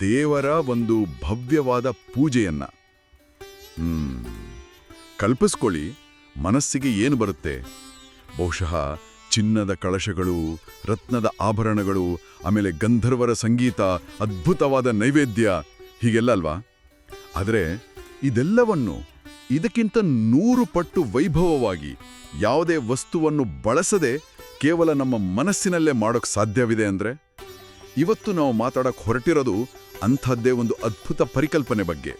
ದೇವರ ಒಂದು ಭವ್ಯವಾದ ಪೂಜೆಯನ್ನ. ಹ್ಮ್. ಕಲ್ಪಿಸ್ಕೊಳ್ಳಿ, ಮನಸ್ಸಿಗೆ ಏನು ಬರುತ್ತೆ? ಬಹುಶಃ ಚಿನ್ನದ ಕಳಶಗಳು, ರತ್ನದ ಆಭರಣಗಳು, ಆಮೇಲೆ ಗಂಧರ್ವರ ಸಂಗೀತ, ಅದ್ಭುತವಾದ ನೈವೇದ್ಯ, ಹೀಗೆಲ್ಲ ಅಲ್ವಾ? ಆದರೆ ಇದೆಲ್ಲವನ್ನು, ಇದಕ್ಕಿಂತ ನೂರು ಪಟ್ಟು ವೈಭವವಾಗಿ, ಯಾವುದೇ ವಸ್ತುವನ್ನು ಬಳಸದೆ ಕೇವಲ ನಮ್ಮ ಮನಸ್ಸಿನಲ್ಲೇ ಮಾಡೋಕ್ಕೆ ಸಾಧ್ಯವಿದೆ ಅಂದ್ರೆ? ಇವತ್ತು ನಾವು ಮಾತಾಡೋಕ್ಕೆ ಹೊರಟಿರೋದು ಅಂಥದ್ದೇ ಒಂದು ಅದ್ಭುತ ಪರಿಕಲ್ಪನೆ ಬಗ್ಗೆ.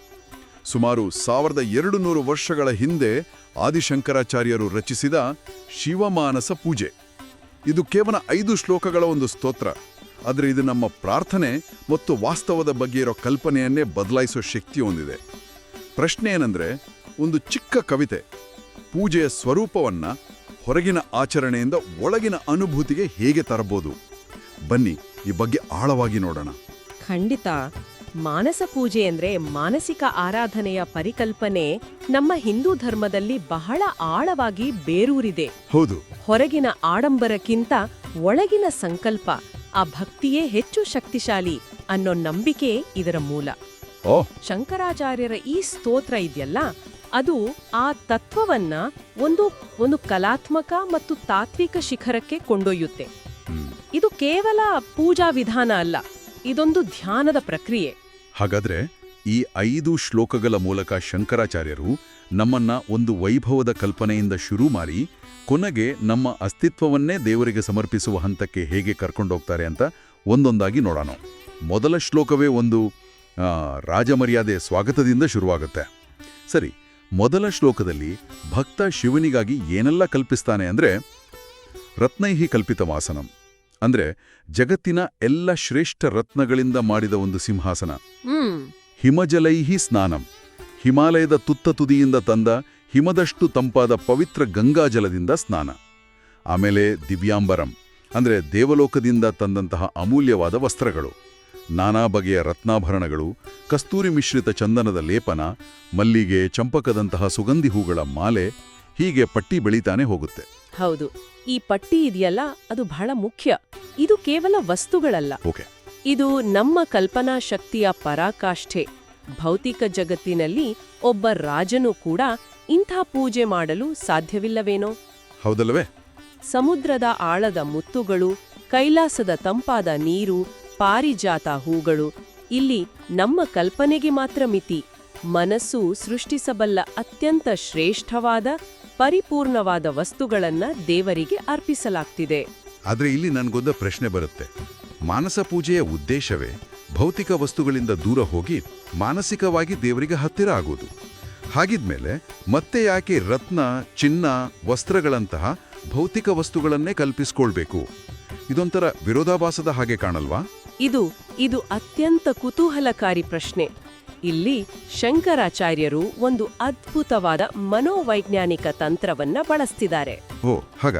ಸುಮಾರು ಸಾವಿರದ ಎರಡು ನೂರು ವರ್ಷಗಳ ಹಿಂದೆ ಆದಿಶಂಕರಾಚಾರ್ಯರು ರಚಿಸಿದ ಶಿವಮಾನಸ ಪೂಜೆ. ಇದು ಕೇವಲ ಐದು ಶ್ಲೋಕಗಳ ಒಂದು ಸ್ತೋತ್ರ. ಆದರೆ ಇದು ನಮ್ಮ ಪ್ರಾರ್ಥನೆ ಮತ್ತು ವಾಸ್ತವದ ಬಗ್ಗೆ ಇರೋ ಕಲ್ಪನೆಯನ್ನೇ ಬದಲಾಯಿಸೋ ಶಕ್ತಿ ಹೊಂದಿದೆ. ಪ್ರಶ್ನೆ ಏನಂದರೆ ಒಂದು ಚಿಕ್ಕ ಕವಿತೆ ಪೂಜೆಯ ಸ್ವರೂಪವನ್ನ ಹೊರಗಿನ ಆಚರಣೆಯಿಂದ ಒಳಗಿನ ಅನುಭೂತಿಗೆ ಹೇಗೆ ತರಬಹುದು? ಬನ್ನಿ, ಈ ಬಗ್ಗೆ ಆಳವಾಗಿ ನೋಡೋಣ. ಖಂಡಿತ. ಮಾನಸ ಪೂಜೆ ಅಂದ್ರೆ ಮಾನಸಿಕ ಆರಾಧನೆಯ ಪರಿಕಲ್ಪನೆ ನಮ್ಮ ಹಿಂದೂ ಧರ್ಮದಲ್ಲಿ ಬಹಳ ಆಳವಾಗಿ ಬೇರೂರಿದೆ. ಹೌದು. ಹೊರಗಿನ ಆಡಂಬರಕ್ಕಿಂತ ಒಳಗಿನ ಸಂಕಲ್ಪ ಆ ಭಕ್ತಿಯೇ ಹೆಚ್ಚು ಶಕ್ತಿಶಾಲಿ ಅನ್ನೋ ನಂಬಿಕೆ ಇದರ ಮೂಲ. ಶಂಕರಾಚಾರ್ಯರ ಈ ಸ್ತೋತ್ರ ಇದೆಯಲ್ಲ ಅದು ಆ ತತ್ವವನ್ನ ಒಂದು ಒಂದು ಕಲಾತ್ಮಕ ಮತ್ತು ತಾತ್ವಿಕ ಶಿಖರಕ್ಕೆ ಕೊಂಡೊಯ್ಯುತ್ತೆ. ಇದು ಕೇವಲ ಪೂಜಾ ವಿಧಾನ ಅಲ್ಲ. ಇದೊಂದು ಧ್ಯಾನದ ಪ್ರಕ್ರಿಯೆ. ಹಾಗಾದ್ರೆ ಈ ಐದು ಶ್ಲೋಕಗಳ ಮೂಲಕ ಶಂಕರಾಚಾರ್ಯರು ನಮ್ಮನ್ನ ಒಂದು ವೈಭವದ ಕಲ್ಪನೆಯಿಂದ ಶುರು ಮಾಡಿ ಕೊನೆಗೆ ನಮ್ಮ ಅಸ್ತಿತ್ವವನ್ನೇ ದೇವರಿಗೆ ಸಮರ್ಪಿಸುವ ಹಂತಕ್ಕೆ ಹೇಗೆ ಕರ್ಕೊಂಡೋಗ್ತಾರೆ ಅಂತ ಒಂದೊಂದಾಗಿ ನೋಡೋಣ. ಮೊದಲ ಶ್ಲೋಕವೇ ಒಂದು ರಾಜಮರ್ಯಾದೆ ಸ್ವಾಗತದಿಂದ ಶುರುವಾಗುತ್ತೆ. ಸರಿ, ಮೊದಲ ಶ್ಲೋಕದಲ್ಲಿ ಭಕ್ತ ಶಿವನಿಗಾಗಿ ಏನೆಲ್ಲ ಕಲ್ಪಿಸ್ತಾನೆ ಅಂದ್ರೆ ರತ್ನೈಹಿ ಕಲ್ಪಿತ ವಾಸನಂ. ಅಂದ್ರೆ ಜಗತ್ತಿನ ಎಲ್ಲ ಶ್ರೇಷ್ಠ ರತ್ನಗಳಿಂದ ಮಾಡಿದ ಒಂದು ಸಿಂಹಾಸನ. ಹ್ಮ್. ಹಿಮಜಲೈಹಿ ಸ್ನಾನಂ. ಹಿಮಾಲಯದ ತುತ್ತ ತುದಿಯಿಂದ ತಂದ ಹಿಮದಷ್ಟು ತಂಪಾದ ಪವಿತ್ರ ಗಂಗಾಜಲದಿಂದ ಸ್ನಾನ. ಆಮೇಲೆ ದಿವ್ಯಾಂಬರಂ ಅಂದ್ರೆ ದೇವಲೋಕದಿಂದ ತಂದಂತಹ ಅಮೂಲ್ಯವಾದ ವಸ್ತ್ರಗಳು. ನಾನಾ ಬಗೆಯ ರತ್ನಾಭರಣಗಳು ಕಸ್ತೂರಿ ಮಿಶ್ರಿತ ಚಂದನದ ಲೇಪನ ಮಲ್ಲಿಗೆ ಚಂಪಕದಂತಹ ಸುಗಂಧಿ ಹೂಗಳ ಮಾಲೆ ಹೀಗೆ ಪಟ್ಟಿ ಬೆಳೀತಾನೆ ಹೋಗುತ್ತೆ. ಹೌದು. ಈ ಪಟ್ಟಿ ಇದೆಯಲ್ಲ ಅದು ಬಹಳ ಮುಖ್ಯ. ಇದು ಕೇವಲ ವಸ್ತುಗಳಲ್ಲ. ಓಕೆ. ಇದು ನಮ್ಮ ಕಲ್ಪನಾ ಶಕ್ತಿಯ ಪರಾಕಾಷ್ಠೆ. ಭೌತಿಕ ಜಗತ್ತಿನಲ್ಲಿ ಒಬ್ಬ ರಾಜನು ಕೂಡ ಇಂಥ ಪೂಜೆ ಮಾಡಲು ಸಾಧ್ಯವಿಲ್ಲವೇನೋ? ಹೌದಲ್ವೇ ಸಮುದ್ರದ ಆಳದ ಮುತ್ತುಗಳು ಕೈಲಾಸದ ತಂಪಾದ ನೀರು ಪಾರಿಜಾತ ಹೂಗಳು ಇಲ್ಲಿ ನಮ್ಮ ಕಲ್ಪನೆಗೆ ಮಾತ್ರ ಮಿತಿ. ಮನಸ್ಸು ಸೃಷ್ಟಿಸಬಲ್ಲ ಅತ್ಯಂತ ಶ್ರೇಷ್ಠವಾದ ಪರಿಪೂರ್ಣವಾದ ವಸ್ತುಗಳನ್ನ ದೇವರಿಗೆ ಅರ್ಪಿಸಲಾಗ್ತಿದೆ. ಆದ್ರೆ ಇಲ್ಲಿ ನನಗೊಂದು ಪ್ರಶ್ನೆ ಬರುತ್ತೆ. ಮಾನಸ ಪೂಜೆಯ ಉದ್ದೇಶವೇ ಭೌತಿಕ ವಸ್ತುಗಳಿಂದ ದೂರ ಹೋಗಿ ಮಾನಸಿಕವಾಗಿ ದೇವರಿಗೆ ಹತ್ತಿರ ಆಗೋದು? ಹಾಗಿದ್ಮೇಲೆ ಮತ್ತೆ ಯಾಕೆ ರತ್ನ ಚಿನ್ನ ವಸ್ತ್ರಗಳಂತಹ ಭೌತಿಕ ವಸ್ತುಗಳನ್ನೇ ಕಲ್ಪಿಸಿಕೊಳ್ಬೇಕು? ಇದೊಂಥರ ವಿರೋಧಾಭಾಸದ ಹಾಗೆ ಕಾಣಲ್ವಾ? ಇದು ಇದು ಅತ್ಯಂತ ಕುತೂಹಲಕಾರಿ ಪ್ರಶ್ನೆ. ಇಲ್ಲಿ ಶಂಕರಾಚಾರ್ಯರು ಒಂದು ಅದ್ಭುತವಾದ ಮನೋವೈಜ್ಞಾನಿಕ ತಂತ್ರವನ್ನ ಬಳಸ್ತಿದ್ದಾರೆ. ಓ ಹಾಗ?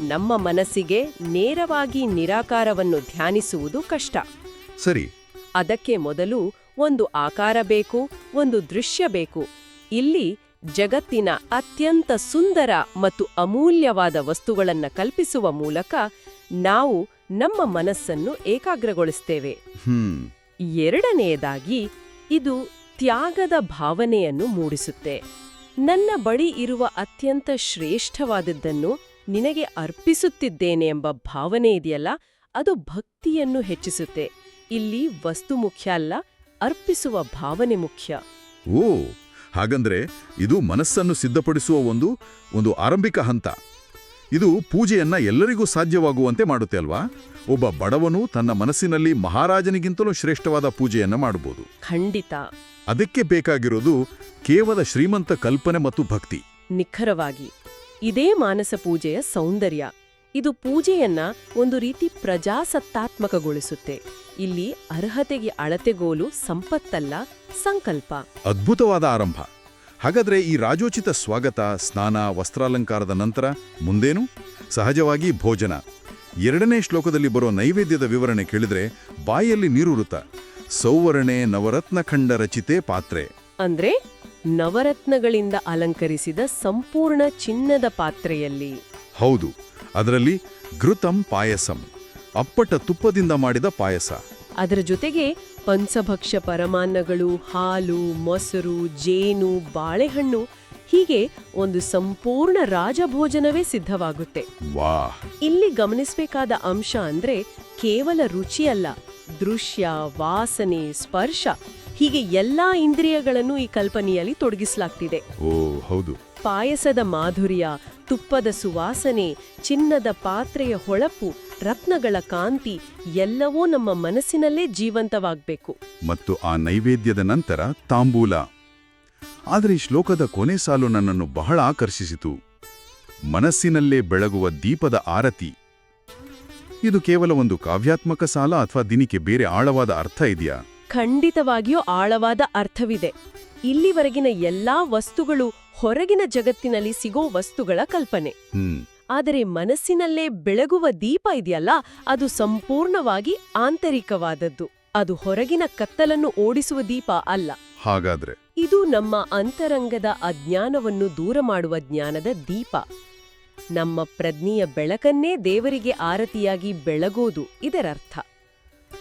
ನಮ್ಮ ಮನಸ್ಸಿಗೆ ನೇರವಾಗಿ ನಿರಾಕಾರವನ್ನು ಧ್ಯಾನಿಸುವುದು ಕಷ್ಟ. ಸರಿ. ಅದಕ್ಕೆ ಮೊದಲು ಒಂದು ಆಕಾರ ಬೇಕು ಒಂದು ದೃಶ್ಯ ಬೇಕು. ಇಲ್ಲಿ ಜಗತ್ತಿನ ಅತ್ಯಂತ ಸುಂದರ ಮತ್ತು ಅಮೂಲ್ಯವಾದ ವಸ್ತುಗಳನ್ನ ಕಲ್ಪಿಸುವ ಮೂಲಕ ನಾವು ನಮ್ಮ ಮನಸ್ಸನ್ನು ಏಕಾಗ್ರಗೊಳಿಸ್ತೇವೆ. ಹ್ಮ್. ಎರಡನೆಯದಾಗಿ ಇದು ತ್ಯಾಗದ ಭಾವನೆಯನ್ನು ಮೂಡಿಸುತ್ತೆ. ನನ್ನ ಬಳಿ ಇರುವ ಅತ್ಯಂತ ಶ್ರೇಷ್ಠವಾದದ್ದನ್ನು ನಿನಗೆ ಅರ್ಪಿಸುತ್ತಿದ್ದೇನೆ ಎಂಬ ಭಾವನೆ ಇದೆಯಲ್ಲ, ಅದು ಭಕ್ತಿಯನ್ನು ಹೆಚ್ಚಿಸುತ್ತೆ. ಇಲ್ಲಿ ವಸ್ತು ಮುಖ್ಯ ಅಲ್ಲ, ಅರ್ಪಿಸುವ ಭಾವನೆ ಮುಖ್ಯ. ಓ, ಹಾಗಂದ್ರೆ ಇದು ಮನಸ್ಸನ್ನು ಸಿದ್ಧಪಡಿಸುವ ಒಂದು ಒಂದು ಆರಂಭಿಕ ಹಂತ. ಇದು ಪೂಜೆಯನ್ನ ಎಲ್ಲರಿಗೂ ಸಾಧ್ಯವಾಗುವಂತೆ ಮಾಡುತ್ತೆ ಅಲ್ವಾ? ಒಬ್ಬ ಬಡವನು ತನ್ನ ಮನಸ್ಸಿನಲ್ಲಿ ಮಹಾರಾಜನಿಗಿಂತಲೂ ಶ್ರೇಷ್ಠವಾದ ಪೂಜೆಯನ್ನ ಮಾಡಬಹುದು. ಖಂಡಿತ. ಅದಕ್ಕೆ ಬೇಕಾಗಿರೋದು ಕೇವಲ ಶ್ರೀಮಂತ ಕಲ್ಪನೆ ಮತ್ತು ಭಕ್ತಿ. ನಿಖರವಾಗಿ. ಇದೇ ಮಾನಸ ಪೂಜೆಯ ಸೌಂದರ್ಯ. ಇದು ಪೂಜೆಯನ್ನ ಒಂದು ರೀತಿ ಪ್ರಜಾಸತ್ತಾತ್ಮಕಗೊಳಿಸುತ್ತೆ. ಇಲ್ಲಿ ಅರ್ಹತೆಗೆ ಅಳತೆಗೋಲು ಸಂಪತ್ತಲ್ಲ ಸಂಕಲ್ಪ. ಅದ್ಭುತವಾದ ಆರಂಭ. ಹಾಗಾದ್ರೆ ಈ ರಾಜೋಚಿತ ಸ್ವಾಗತ ಸ್ನಾನ ವಸ್ತ್ರಾಲಂಕಾರದ ನಂತರ ಮುಂದೇನು? ಸಹಜವಾಗಿ ಭೋಜನ. ಎರಡನೇ ಶ್ಲೋಕದಲ್ಲಿ ಬರೋ ನೈವೇದ್ಯದ ವಿವರಣೆ ಕೇಳಿದ್ರೆ ಬಾಯಲ್ಲಿ ನೀರುರುತ ಸೌವರ್ಣೆ ನವರತ್ನಖಂಡ ರಚಿತೆ ಪಾತ್ರೆ. ಅಂದ್ರೆ ನವರತ್ನಗಳಿಂದ ಅಲಂಕರಿಸಿದ ಸಂಪೂರ್ಣ ಚಿನ್ನದ ಪಾತ್ರೆಯಲ್ಲಿ. ಹೌದು ಅದರಲ್ಲಿ ಘೃತಂ ಪಾಯಸಂ ಅಪ್ಪಟ ತುಪ್ಪದಿಂದ ಮಾಡಿದ ಪಾಯಸ. ಅದರ ಜೊತೆಗೆ ಪಂಚಭಕ್ಷ್ಯ ಪರಮಾನ್ನಗಳು ಹಾಲು ಮೊಸರು ಜೇನು ಬಾಳೆಹಣ್ಣು ಹೀಗೆ ಒಂದು ಸಂಪೂರ್ಣ ರಾಜಭೋಜನವೇ ಸಿದ್ಧವಾಗುತ್ತೆ. ಇಲ್ಲಿ ಗಮನಿಸಬೇಕಾದ ಅಂಶ ಅಂದ್ರೆ ಕೇವಲ ರುಚಿಯಲ್ಲ ದೃಶ್ಯ ವಾಸನೆ ಸ್ಪರ್ಶ ಹೀಗೆ ಎಲ್ಲಾ ಇಂದ್ರಿಯಗಳನ್ನು ಈ ಕಲ್ಪನೆಯಲ್ಲಿ ತೊಡಗಿಸಲಾಗ್ತಿದೆ. ಹೌದು. ಪಾಯಸದ ಮಾಧುರ್ಯ ತುಪ್ಪದ ಸುವಾಸನೆ ಚಿನ್ನದ ಪಾತ್ರೆಯ ಹೊಳಪು ರತ್ನಗಳ ಕಾಂತಿ ಎಲ್ಲವೂ ನಮ್ಮ ಮನಸ್ಸಿನಲ್ಲೇ ಜೀವಂತವಾಗಬೇಕು. ಮತ್ತು ಆ ನೈವೇದ್ಯದ ನಂತರ ತಾಂಬೂಲ. ಆದರೆ ಈ ಶ್ಲೋಕದ ಕೊನೆ ಸಾಲು ನನ್ನನ್ನು ಬಹಳ ಆಕರ್ಷಿಸಿತು. ಮನಸ್ಸಿನಲ್ಲೇ ಬೆಳಗುವ ದೀಪದ ಆರತಿ. ಇದು ಕೇವಲ ಒಂದು ಕಾವ್ಯಾತ್ಮಕ ಸಾಲ ಅಥವಾ ದಿನಕ್ಕೆ ಬೇರೆ ಆಳವಾದ ಅರ್ಥ ಇದೆಯಾ? ಖಂಡಿತವಾಗಿಯೂ ಆಳವಾದ ಅರ್ಥವಿದೆ. ಇಲ್ಲಿವರೆಗಿನ ಎಲ್ಲಾ ವಸ್ತುಗಳು ಹೊರಗಿನ ಜಗತ್ತಿನಲ್ಲಿ ಸಿಗೋ ವಸ್ತುಗಳ ಕಲ್ಪನೆ. ಆದರೆ ಮನಸ್ಸಿನಲ್ಲೇ ಬೆಳಗುವ ದೀಪ ಇದೆಯಲ್ಲ ಅದು ಸಂಪೂರ್ಣವಾಗಿ ಆಂತರಿಕವಾದದ್ದು. ಅದು ಹೊರಗಿನ ಕತ್ತಲನ್ನು ಓಡಿಸುವ ದೀಪ ಅಲ್ಲ. ಹಾಗಾದ್ರೆ? ಇದು ನಮ್ಮ ಅಂತರಂಗದ ಅಜ್ಞಾನವನ್ನು ದೂರ ಮಾಡುವ ಜ್ಞಾನದ ದೀಪ. ನಮ್ಮ ಪ್ರಜ್ಞೆಯ ಬೆಳಕನ್ನೇ ದೇವರಿಗೆ ಆರತಿಯಾಗಿ ಬೆಳಗೋದು ಇದರರ್ಥ.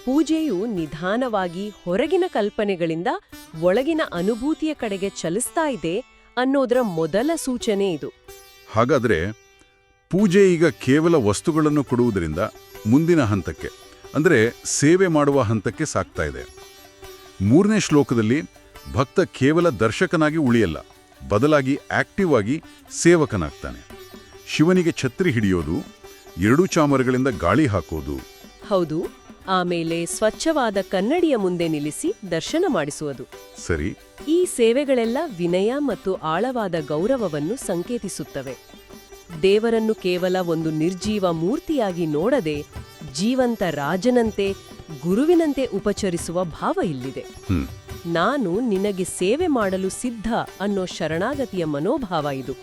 ಪೂಜೆಯು ನಿಧಾನವಾಗಿ ಹೊರಗಿನ ಕಲ್ಪನೆಗಳಿಂದ ಒಳಗಿನ ಅನುಭೂತಿಯ ಕಡೆಗೆ ಚಲಿಸ್ತಾ ಇದೆ ಅನ್ನೋದರ ಮೊದಲ ಸೂಚನೆ ಇದು. ಹಾಗಾದ್ರೆ ಪೂಜೆ ಈಗ ಕೇವಲ ವಸ್ತುಗಳನ್ನು ಕೊಡುವುದರಿಂದ ಮುಂದಿನ ಹಂತಕ್ಕೆ ಅಂದರೆ ಸೇವೆ ಮಾಡುವ ಹಂತಕ್ಕೆ ಸಾಕ್ತಾ ಇದೆ. ಮೂರನೇ ಶ್ಲೋಕದಲ್ಲಿ ಭಕ್ತ ಕೇವಲ ದರ್ಶಕನಾಗಿ ಉಳಿಯಲ್ಲ ಬದಲಾಗಿ ಆಕ್ಟಿವ್ ಆಗಿ ಸೇವಕನಾಗ್ತಾನೆ. ಶಿವನಿಗೆ ಛತ್ರಿ ಹಿಡಿಯೋದು ಎರಡೂ ಚಾಮರಗಳಿಂದ ಗಾಳಿ ಹಾಕೋದು. ಹೌದು ಆಮೇಲೆ ಸ್ವಚ್ಛವಾದ ಕನ್ನಡಿಯ ಮುಂದೆ ನಿಲ್ಲಿಸಿ ದರ್ಶನ ಮಾಡಿಸುವುದು. ಸರಿ. ಈ ಸೇವೆಗಳೆಲ್ಲ ವಿನಯ ಮತ್ತು ಆಳವಾದ ಗೌರವವನ್ನು ಸಂಕೇತಿಸುತ್ತವೆ. ದೇವರನ್ನು ಕೇವಲ ಒಂದು ನಿರ್ಜೀವ ಮೂರ್ತಿಯಾಗಿ ನೋಡದೆ ಜೀವಂತ ರಾಜನಂತೆ ಗುರುವಿನಂತೆ ಉಪಚರಿಸುವ ಭಾವ ಇಲ್ಲಿದೆ. ನಾನು ನಿನಗೆ ಸೇವೆ ಮಾಡಲು ಸಿದ್ಧ ಅನ್ನೋ ಶರಣಾಗತಿಯ ಮನೋಭಾವ ಇದು.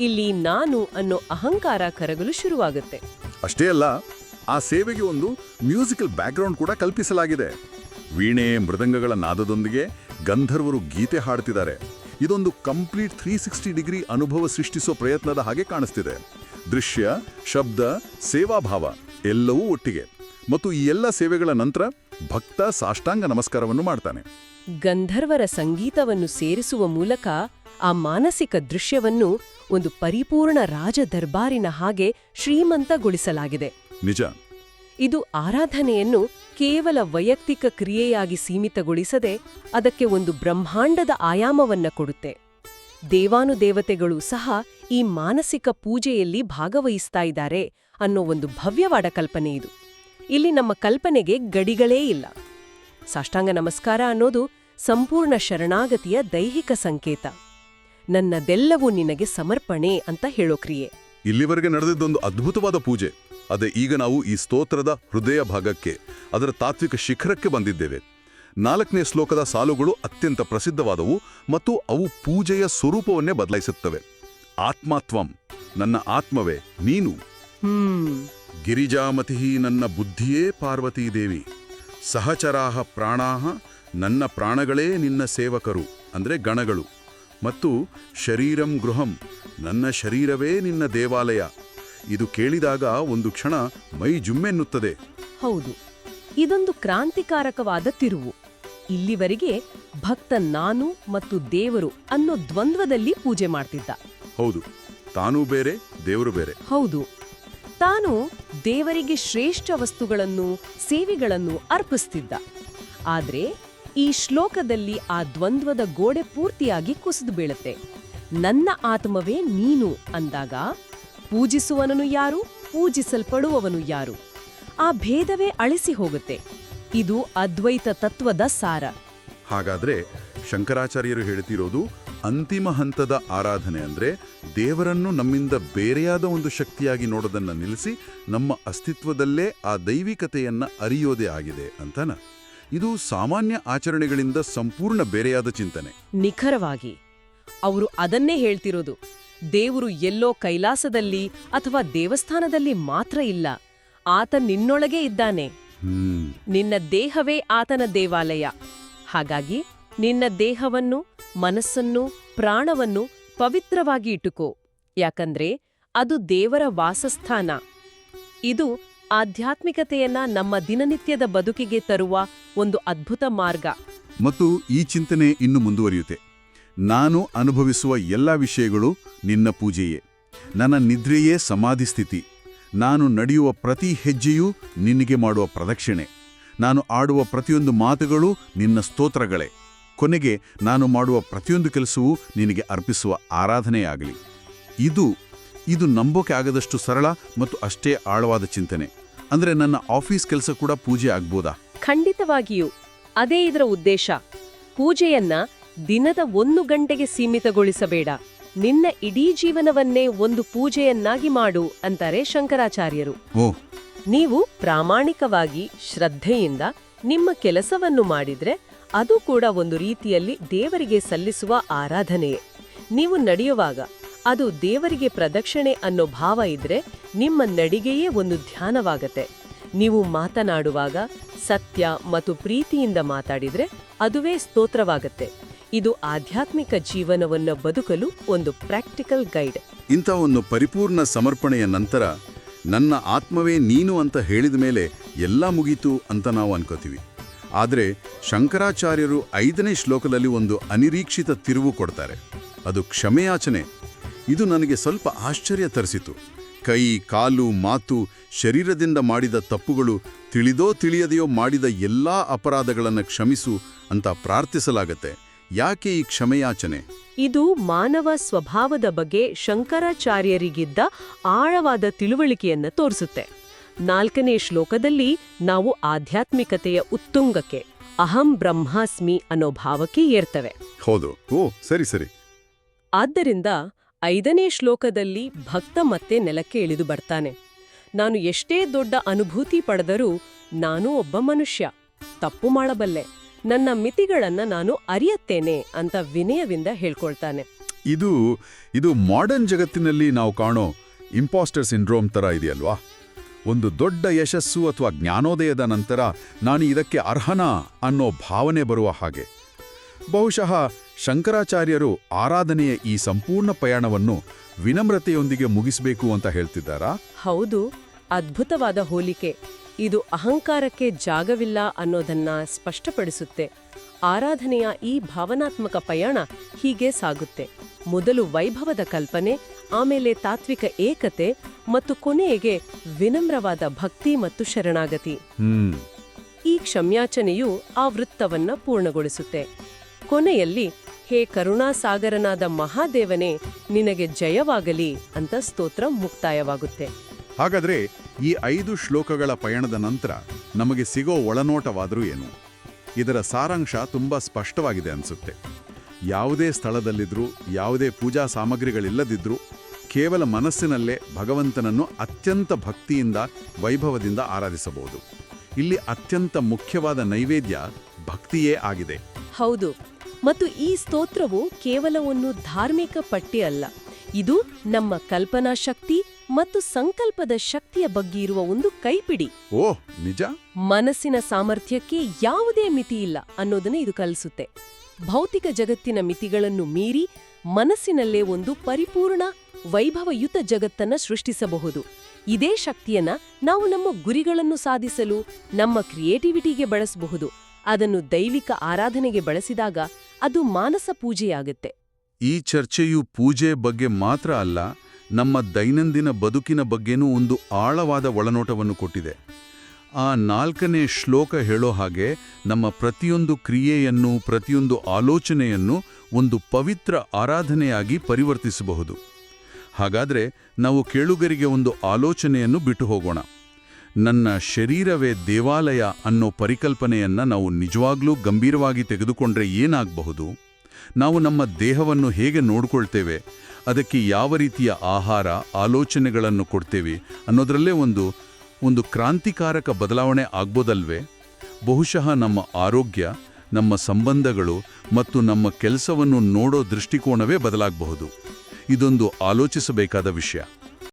ಇಲ್ಲಿ ನಾನು ಅನ್ನೋ ಅಹಂಕಾರ ಕರಗಲು ಶುರುವಾಗುತ್ತೆ. ಅಷ್ಟೇ ಅಲ್ಲ ಆ ಸೇವೆಗೆ ಒಂದು ಮ್ಯೂಸಿಕಲ್ ಬ್ಯಾಕ್ಗ್ರೌಂಡ್ ಕೂಡ ಕಲ್ಪಿಸಲಾಗಿದೆ. ವೀಣೆ ಮೃದಂಗಗಳ ನಾದದೊಂದಿಗೆ ಗಂಧರ್ವರು ಗೀತೆ ಹಾಡ್ತಿದ್ದಾರೆ. ಇದೊಂದು ಕಂಪ್ಲೀಟ್ ತ್ರೀ ಸಿಕ್ಸ್ಟಿ ಡಿಗ್ರಿ ಅನುಭವ ಸೃಷ್ಟಿಸೋ ಪ್ರಯತ್ನದ ಹಾಗೆ ಕಾಣಿಸ್ತಿದೆ. ದೃಶ್ಯ ಶಬ್ದ ಸೇವಾಭಾವ ಎಲ್ಲವೂ ಒಟ್ಟಿಗೆ. ಮತ್ತು ಈ ಎಲ್ಲ ಸೇವೆಗಳ ನಂತರ ಭಕ್ತ ಸಾಷ್ಟಾಂಗ ನಮಸ್ಕಾರವನ್ನು ಮಾಡ್ತಾನೆ. ಗಂಧರ್ವರ ಸಂಗೀತವನ್ನು ಸೇರಿಸುವ ಮೂಲಕ ಆ ಮಾನಸಿಕ ದೃಶ್ಯವನ್ನು ಒಂದು ಪರಿಪೂರ್ಣ ರಾಜ ದರ್ಬಾರಿನ ಹಾಗೆ ಶ್ರೀಮಂತಗೊಳಿಸಲಾಗಿದೆ. ನಿಜ. ಇದು ಆರಾಧನೆಯನ್ನು ಕೇವಲ ವೈಯಕ್ತಿಕ ಕ್ರಿಯೆಯಾಗಿ ಸೀಮಿತಗೊಳಿಸದೆ ಅದಕ್ಕೆ ಒಂದು ಬ್ರಹ್ಮಾಂಡದ ಆಯಾಮವನ್ನ ಕೊಡುತ್ತೆ. ದೇವಾನುದೇವತೆಗಳು ಸಹ ಈ ಮಾನಸಿಕ ಪೂಜೆಯಲ್ಲಿ ಭಾಗವಹಿಸ್ತಾ ಇದ್ದಾರೆ ಅನ್ನೋ ಒಂದು ಭವ್ಯವಾದ ಕಲ್ಪನೆ ಇದು. ಇಲ್ಲಿ ನಮ್ಮ ಕಲ್ಪನೆಗೆ ಗಡಿಗಳೇ ಇಲ್ಲ. ಸಾಷ್ಟಾಂಗ ನಮಸ್ಕಾರ ಅನ್ನೋದು ಸಂಪೂರ್ಣ ಶರಣಾಗತಿಯ ದೈಹಿಕ ಸಂಕೇತ. ನನ್ನದೆಲ್ಲವೂ ನಿನಗೆ ಸಮರ್ಪಣೆ ಅಂತ ಹೇಳೋ ಕ್ರಿಯೆ. ಇಲ್ಲಿವರೆಗೆ ನಡೆದಿದ್ದೊಂದು ಅದ್ಭುತವಾದ ಪೂಜೆ. ಅದೇ ಈಗ ನಾವು ಈ ಸ್ತೋತ್ರದ ಹೃದಯ ಭಾಗಕ್ಕೆ, ಅದರ ತಾತ್ವಿಕ ಶಿಖರಕ್ಕೆ ಬಂದಿದ್ದೇವೆ. ನಾಲ್ಕನೇ ಶ್ಲೋಕದ ಸಾಲುಗಳು ಅತ್ಯಂತ ಪ್ರಸಿದ್ಧವಾದವು ಮತ್ತು ಅವು ಪೂಜೆಯ ಸ್ವರೂಪವನ್ನೇ ಬದಲಾಯಿಸುತ್ತವೆ. ಆತ್ಮಾತ್ವಂ, ನನ್ನ ಆತ್ಮವೇ, ನೀನು. ಗಿರಿಜಾಮತಿ ನನ್ನ ಬುದ್ಧಿಯೇ ಪಾರ್ವತೀ ದೇವಿ. ಸಹಚರಾಹ ಪ್ರಾಣಾಹ, ನನ್ನ ಪ್ರಾಣಗಳೇ ನಿನ್ನ ಸೇವಕರು, ಅಂದರೆ ಗಣಗಳು. ಮತ್ತು ಶರೀರಂ ಗೃಹಂ, ನನ್ನ ಶರೀರವೇ ನಿನ್ನ ದೇವಾಲಯ. ಇದು ಕೇಳಿದಾಗ ಒಂದು ಕ್ಷಣ ಮೈ ಜುಮ್ಮೆನ್ನುತ್ತದೆ. ಹೌದು ಇದೊಂದು ಕ್ರಾಂತಿಕಾರಕವಾದ ತಿರುವು. ಇಲ್ಲಿವರೆಗೆ ಭಕ್ತ ನಾನು ಮತ್ತು ದೇವರು ಅನ್ನೋ ದ್ವಂದ್ವದಲ್ಲಿ ಪೂಜೆ ಮಾಡ್ತಿದ್ದ. ಹೌದು ತಾನೂ ಬೇರೆ ದೇವರು ಬೇರೆ. ಹೌದು ತಾನು ದೇವರಿಗೆ ಶ್ರೇಷ್ಠ ವಸ್ತುಗಳನ್ನು ಸೇವೆಗಳನ್ನು ಅರ್ಪಿಸ್ತಿದ್ದ. ಆದ್ರೆ ಈ ಶ್ಲೋಕದಲ್ಲಿ ಆ ದ್ವಂದ್ವದ ಗೋಡೆ ಪೂರ್ತಿಯಾಗಿ ಕುಸಿದು ಬೀಳುತ್ತೆ. ನನ್ನ ಆತ್ಮವೇ ನೀನು ಅಂದಾಗ ಪೂಜಿಸುವವನು ಯಾರು? ಪೂಜಿಸಲ್ಪಡುವವನು ಯಾರು? ಆ ಭೇದವೇ ಅಳಿಸಿ ಹೋಗುತ್ತೆ. ಇದು ಅದ್ವೈತ ತತ್ವದ ಸಾರ. ಹಾಗಾದ್ರೆ ಶಂಕರಾಚಾರ್ಯರು ಹೇಳ್ತಿರೋದು ಅಂತಿಮ ಹಂತದ ಆರಾಧನೆ ಅಂದ್ರೆ ದೇವರನ್ನು ನಮ್ಮಿಂದ ಬೇರೆಯಾದ ಒಂದು ಶಕ್ತಿಯಾಗಿ ನೋಡೋದನ್ನ ನಿಲ್ಲಿಸಿ ನಮ್ಮ ಅಸ್ತಿತ್ವದಲ್ಲೇ ಆ ದೈವಿಕತೆಯನ್ನ ಅರಿಯೋದೇ ಆಗಿದೆ ಅಂತನ. ಇದು ಸಾಮಾನ್ಯ ಆಚರಣೆಗಳಿಂದ ಸಂಪೂರ್ಣ ಬೇರೆಯಾದ ಚಿಂತನೆ. ನಿಖರವಾಗಿ. ಅವರು ಅದನ್ನೇ ಹೇಳ್ತಿರೋದು. ದೇವರು ಎಲ್ಲೋ ಕೈಲಾಸದಲ್ಲಿ ಅಥವಾ ದೇವಸ್ಥಾನದಲ್ಲಿ ಮಾತ್ರ ಇಲ್ಲ. ಆತ ನಿನ್ನೊಳಗೆ ಇದ್ದಾನೆ. ನಿನ್ನ ದೇಹವೇ ಆತನ ದೇವಾಲಯ. ಹಾಗಾಗಿ ನಿನ್ನ ದೇಹವನ್ನು ಮನಸ್ಸನ್ನು ಪ್ರಾಣವನ್ನು ಪವಿತ್ರವಾಗಿ ಇಟ್ಟುಕೋ. ಯಾಕಂದ್ರೆ ಅದು ದೇವರ ವಾಸಸ್ಥಾನ. ಇದು ಆಧ್ಯಾತ್ಮಿಕತೆಯನ್ನ ನಮ್ಮ ದಿನನಿತ್ಯದ ಬದುಕಿಗೆ ತರುವ ಒಂದು ಅದ್ಭುತ ಮಾರ್ಗ. ಮತ್ತು ಈ ಚಿಂತನೆ ಇನ್ನು ಮುಂದುವರಿಯುತ್ತೆ. ನಾನು ಅನುಭವಿಸುವ ಎಲ್ಲ ವಿಷಯಗಳು ನಿನ್ನ ಪೂಜೆಯೇ. ನನ್ನ ನಿದ್ರೆಯೇ ಸಮಾಧಿ ಸ್ಥಿತಿ. ನಾನು ನಡೆಯುವ ಪ್ರತಿ ಹೆಜ್ಜೆಯೂ ನಿನಗೆ ಮಾಡುವ ಪ್ರದಕ್ಷಿಣೆ. ನಾನು ಆಡುವ ಪ್ರತಿಯೊಂದು ಮಾತುಗಳು ನಿನ್ನ ಸ್ತೋತ್ರಗಳೇ. ಕೊನೆಗೆ ನಾನು ಮಾಡುವ ಪ್ರತಿಯೊಂದು ಕೆಲಸವೂ ನಿನಗೆ ಅರ್ಪಿಸುವ ಆರಾಧನೆಯಾಗಲಿ. ಇದು ಇದು ನಂಬೋಕೆ ಆಗದಷ್ಟು ಸರಳ ಮತ್ತು ಅಷ್ಟೇ ಆಳವಾದ ಚಿಂತನೆ. ಅಂದ್ರೆ ನನ್ನ ಆಫೀಸ್ ಕೆಲಸ ಕೂಡ ಪೂಜೆ ಆಗ್ಬೋದಾ? ಖಂಡಿತವಾಗಿಯೂ. ಅದೇ ಇದರ ಉದ್ದೇಶ. ಪೂಜೆಯನ್ನ ದಿನದ ಒಂದು ಗಂಟೆಗೆ ಸೀಮಿತಗೊಳಿಸಬೇಡ. ನಿನ್ನ ಇಡೀ ಜೀವನವನ್ನೇ ಒಂದು ಪೂಜೆಯನ್ನಾಗಿ ಮಾಡು ಅಂತಾರೆ ಶಂಕರಾಚಾರ್ಯರು. ನೀವು ಪ್ರಾಮಾಣಿಕವಾಗಿ ಶ್ರದ್ಧೆಯಿಂದ ನಿಮ್ಮ ಕೆಲಸವನ್ನು ಮಾಡಿದ್ರೆ ಅದು ಕೂಡ ಒಂದು ರೀತಿಯಲ್ಲಿ ದೇವರಿಗೆ ಸಲ್ಲಿಸುವ ಆರಾಧನೆಯೇ. ನೀವು ನಡೆಯುವಾಗ ಅದು ದೇವರಿಗೆ ಪ್ರದಕ್ಷಿಣೆ ಅನ್ನೋ ಭಾವ ಇದ್ರೆ ನಿಮ್ಮ ನಡಿಗೆಯೇ ಒಂದು ಧ್ಯಾನವಾಗತ್ತೆ. ನೀವು ಮಾತನಾಡುವಾಗ ಸತ್ಯ ಮತ್ತು ಪ್ರೀತಿಯಿಂದ ಮಾತಾಡಿದ್ರೆ ಅದುವೇ ಸ್ತೋತ್ರವಾಗತ್ತೆ. ಇದು ಆಧ್ಯಾತ್ಮಿಕ ಜೀವನವನ್ನು ಬದುಕಲು ಒಂದು ಪ್ರಾಕ್ಟಿಕಲ್ ಗೈಡ್. ಇಂಥ ಒಂದು ಪರಿಪೂರ್ಣ ಸಮರ್ಪಣೆಯ ನಂತರ ನನ್ನ ಆತ್ಮವೇ ನೀನು ಅಂತ ಹೇಳಿದ ಮೇಲೆ ಎಲ್ಲ ಮುಗೀತು ಅಂತ ನಾವು ಅನ್ಕೋತೀವಿ. ಆದರೆ ಶಂಕರಾಚಾರ್ಯರು ಐದನೇ ಶ್ಲೋಕದಲ್ಲಿ ಒಂದು ಅನಿರೀಕ್ಷಿತ ತಿರುವು ಕೊಡ್ತಾರೆ. ಅದು ಕ್ಷಮೆಯಾಚನೆ. ಇದು ನನಗೆ ಸ್ವಲ್ಪ ಆಶ್ಚರ್ಯ ತರಿಸಿತು. ಕೈ, ಕಾಲು, ಮಾತು, ಶರೀರದಿಂದ ಮಾಡಿದ ತಪ್ಪುಗಳು ತಿಳಿದೋ ತಿಳಿಯದೆಯೋ ಮಾಡಿದ ಎಲ್ಲಾ ಅಪರಾಧಗಳನ್ನು ಕ್ಷಮಿಸು ಅಂತ ಪ್ರಾರ್ಥಿಸಲಾಗತ್ತೆ. ಯಾಕೆ ಈ ಕ್ಷಮೆಯಾಚನೆ? ಇದು ಮಾನವ ಸ್ವಭಾವದ ಬಗ್ಗೆ ಶಂಕರಾಚಾರ್ಯರಿಗಿದ್ದ ಆಳವಾದ ತಿಳುವಳಿಕೆಯನ್ನು ತೋರಿಸುತ್ತೆ. ನಾಲ್ಕನೇ ಶ್ಲೋಕದಲ್ಲಿ ನಾವು ಆಧ್ಯಾತ್ಮಿಕತೆಯ ಉತ್ತುಂಗಕ್ಕೆ ಅಹಂ ಬ್ರಹ್ಮಾಸ್ಮಿ ಅನ್ನೋ ಭಾವಕ್ಕೆ ಏರ್ತವೆ. ಹೌದು. ಓ ಸರಿ ಸರಿ. ಆದ್ದರಿಂದ ಐದನೇ ಶ್ಲೋಕದಲ್ಲಿ ಭಕ್ತ ಮತ್ತೆ ನೆಲಕ್ಕೆ ಇಳಿದು ಬರ್ತಾನೆ. ನಾನು ಎಷ್ಟೇ ದೊಡ್ಡ ಅನುಭೂತಿ ಪಡೆದರೂ ನಾನು ಒಬ್ಬ ಮನುಷ್ಯ. ತಪ್ಪು ಮಾಡಬಲ್ಲೆ. ನನ್ನ ಮಿತಿಗಳನ್ನ ನಾನು ಅರಿಯುತ್ತೇನೆ ಅಂತ ವಿನಯದಿಂದ ಹೇಳ್ಕೊಳ್ತಾನೆ. ಇದು ಇದು ಮಾಡರ್ನ್ ಜಗತ್ತಿನಲ್ಲಿ ನಾವು ಕಾಣೋ ಇಂಪಾಸ್ಟರ್ ಸಿಂಡ್ರೋಮ್ ಥರ ಇದೆಯಲ್ವಾ? ಒಂದು ದೊಡ್ಡ ಯಶಸ್ಸು ಅಥವಾ ಜ್ಞಾನೋದಯದ ನಂತರ ನಾನು ಇದಕ್ಕೆ ಅರ್ಹನಾ ಅನ್ನೋ ಭಾವನೆ ಬರುವ ಹಾಗೆ. ಬಹುಶಃ ಶಂಕರಾಚಾರ್ಯರು ಆರಾಧನೆಯ ಈ ಸಂಪೂರ್ಣ ಪ್ರಯಾಣವನ್ನು ವಿನಮ್ರತೆಯೊಂದಿಗೆ ಮುಗಿಸಬೇಕು ಅಂತ ಹೇಳ್ತಿದ್ದಾರಾ? ಹೌದು ಅದ್ಭುತವಾದ ಹೋಲಿಕೆ. ಇದು ಅಹಂಕಾರಕ್ಕೆ ಜಾಗವಿಲ್ಲ ಅನ್ನೋದನ್ನ ಸ್ಪಷ್ಟಪಡಿಸುತ್ತೆ. ಆರಾಧನೆಯ ಈ ಭಾವನಾತ್ಮಕ ಪಯಣ ಹೀಗೆ ಸಾಗುತ್ತೆ. ಮೊದಲು ವೈಭವದ ಕಲ್ಪನೆ ಆಮೇಲೆ ತಾತ್ವಿಕ ಏಕತೆ ಮತ್ತು ಕೊನೆಗೆ ವಿನಮ್ರವಾದ ಭಕ್ತಿ ಮತ್ತು ಶರಣಾಗತಿ. ಹ್ಮ್. ಈ ಕ್ಷಮ್ಯಾಚನೆಯು ಆ ವೃತ್ತವನ್ನ ಪೂರ್ಣಗೊಳಿಸುತ್ತೆ. ಕೊನೆಯಲ್ಲಿ ಹೇ ಕರುಣಾಸಾಗರನಾದ ಮಹಾದೇವನೇ ನಿನಗೆ ಜಯವಾಗಲಿ ಅಂತ ಸ್ತೋತ್ರ ಮುಕ್ತಾಯವಾಗುತ್ತೆ. ಹಾಗಾದ್ರೆ ಈ ಐದು ಶ್ಲೋಕಗಳ ಪಯಣದ ನಂತರ ನಮಗೆ ಸಿಗೋ ಒಳನೋಟವಾದರೂ ಏನು? ಇದರ ಸಾರಾಂಶ ತುಂಬಾ ಸ್ಪಷ್ಟವಾಗಿದೆ ಅನ್ಸುತ್ತೆ. ಯಾವುದೇ ಸ್ಥಳದಲ್ಲಿದ್ದರೂ ಯಾವುದೇ ಪೂಜಾ ಸಾಮಗ್ರಿಗಳಿಲ್ಲದಿದ್ದರೂ ಕೇವಲ ಮನಸ್ಸಿನಲ್ಲೇ ಭಗವಂತನನ್ನು ಅತ್ಯಂತ ಭಕ್ತಿಯಿಂದ, ವೈಭವದಿಂದ ಆರಾಧಿಸಬಹುದು. ಇಲ್ಲಿ ಅತ್ಯಂತ ಮುಖ್ಯವಾದ ನೈವೇದ್ಯ ಭಕ್ತಿಯೇ ಆಗಿದೆ. ಹೌದು. ಮತ್ತು ಈ ಸ್ತೋತ್ರವು ಕೇವಲ ಒಂದು ಧಾರ್ಮಿಕ ಪಟ್ಟಿ ಅಲ್ಲ. ಇದು ನಮ್ಮ ಕಲ್ಪನಾ ಶಕ್ತಿ ಮತ್ತು ಸಂಕಲ್ಪದ ಶಕ್ತಿಯ ಬಗ್ಗೆ ಇರುವ ಒಂದು ಕೈಪಿಡಿ. ಓ ನಿಜ? ಮನಸ್ಸಿನ ಸಾಮರ್ಥ್ಯಕ್ಕೆ ಯಾವುದೇ ಮಿತಿ ಇಲ್ಲ ಅನ್ನೋದನ್ನ ಇದು ಕಲಿಸುತ್ತೆ. ಭೌತಿಕ ಜಗತ್ತಿನ ಮಿತಿಗಳನ್ನು ಮೀರಿ ಮನಸ್ಸಿನಲ್ಲೇ ಒಂದು ಪರಿಪೂರ್ಣ ವೈಭವಯುತ ಜಗತ್ತನ್ನ ಸೃಷ್ಟಿಸಬಹುದು. ಇದೇ ಶಕ್ತಿಯನ್ನ ನಾವು ನಮ್ಮ ಗುರಿಗಳನ್ನು ಸಾಧಿಸಲು ನಮ್ಮ ಕ್ರಿಯೇಟಿವಿಟಿಗೆ ಬಳಸಬಹುದು. ಅದನ್ನು ದೈವಿಕ ಆರಾಧನೆಗೆ ಬಳಸಿದಾಗ ಅದು ಮಾನಸ ಪೂಜೆಯಾಗುತ್ತೆ. ಈ ಚರ್ಚೆಯು ಪೂಜೆ ಬಗ್ಗೆ ಮಾತ್ರ ಅಲ್ಲ, ನಮ್ಮ ದೈನಂದಿನ ಬದುಕಿನ ಬಗ್ಗೆನೂ ಒಂದು ಆಳವಾದ ಒಳನೋಟವನ್ನು ಕೊಟ್ಟಿದೆ. ಆ ನಾಲ್ಕನೇ ಶ್ಲೋಕ ಹೇಳೋ ಹಾಗೆ ನಮ್ಮ ಪ್ರತಿಯೊಂದು ಕ್ರಿಯೆಯನ್ನು, ಪ್ರತಿಯೊಂದು ಆಲೋಚನೆಯನ್ನು ಒಂದು ಪವಿತ್ರ ಆರಾಧನೆಯಾಗಿ ಪರಿವರ್ತಿಸಬಹುದು. ಹಾಗಾದ್ರೆ ನಾವು ಕೇಳುಗರಿಗೆ ಒಂದು ಆಲೋಚನೆಯನ್ನು ಬಿಟ್ಟು ಹೋಗೋಣ. ನನ್ನ ಶರೀರವೇ ದೇವಾಲಯ ಅನ್ನೋ ಪರಿಕಲ್ಪನೆಯನ್ನ ನಾವು ನಿಜವಾಗ್ಲೂ ಗಂಭೀರವಾಗಿ ತೆಗೆದುಕೊಂಡ್ರೆ ಏನಾಗಬಹುದು? ನಾವು ನಮ್ಮ ದೇಹವನ್ನು ಹೇಗೆ ನೋಡ್ಕೊಳ್ತೇವೆ, ಅದಕ್ಕೆ ಯಾವ ರೀತಿಯ ಆಹಾರ, ಆಲೋಚನೆಗಳನ್ನು ಕೊಡ್ತೇವೆ ಅನ್ನೋದರಲ್ಲೇ ಒಂದು ಒಂದು ಕ್ರಾಂತಿಕಾರಕ ಬದಲಾವಣೆ ಆಗ್ಬೋದಲ್ವೇ? ಬಹುಶಃ ನಮ್ಮ ಆರೋಗ್ಯ, ನಮ್ಮ ಸಂಬಂಧಗಳು ಮತ್ತು ನಮ್ಮ ಕೆಲಸವನ್ನು ನೋಡೋ ದೃಷ್ಟಿಕೋನವೇ ಬದಲಾಗಬಹುದು. ಇದೊಂದು ಆಲೋಚಿಸಬೇಕಾದ ವಿಷಯ.